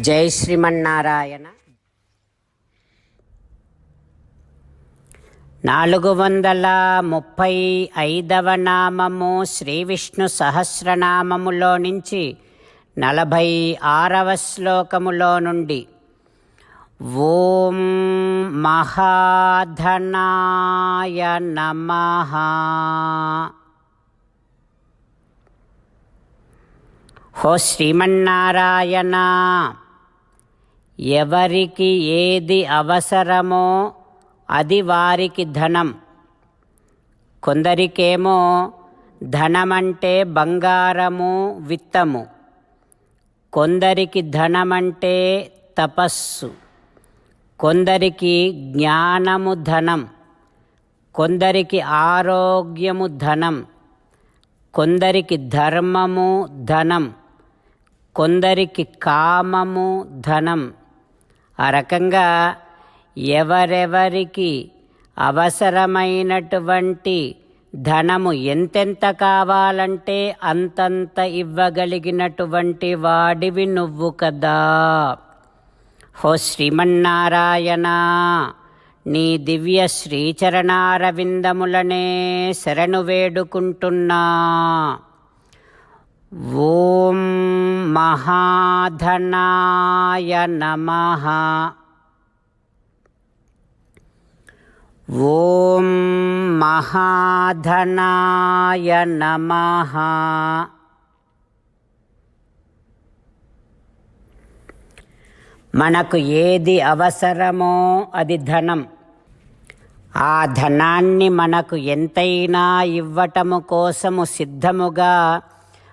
జై శ్రీమన్నారాయణ. నాలుగు వందల ముప్పై ఐదవ నామము శ్రీ విష్ణు సహస్రనామములో నుంచి నలభై ఆరవ శ్లోకములో నుండి ఓం మహాధనాయ నమ. హో శ్రీమన్నారాయణ. ఎవరికి ఏది అవసరమో అది వారికి ధనం. కొందరికేమో ధనమంటే బంగారము విత్తము. కొందరికి ధనమంటే తపస్సు. కొందరికి జ్ఞానము ధనం. కొందరికి ఆరోగ్యము ధనం. కొందరికి ధర్మము ధనం. కొందరికి కామము ధనం. ఆ రకంగా ఎవరెవరికి అవసరమైనటువంటి ధనము ఎంతెంత కావాలంటే అంతంత ఇవ్వగలిగినటువంటి వాడివి నువ్వు కదా. హో శ్రీమన్నారాయణ నీ దివ్య శ్రీచరణారవిందములనే శరణు వేడుకుంటున్నా. ఓం మహాధనాయ నమః. ఓం మహాధనాయ నమః. మనకు ఏది అవసరమో అది ధనం. ఆ ధనాన్ని మనకు ఎంతైనా ఇవ్వటము కోసము సిద్ధముగా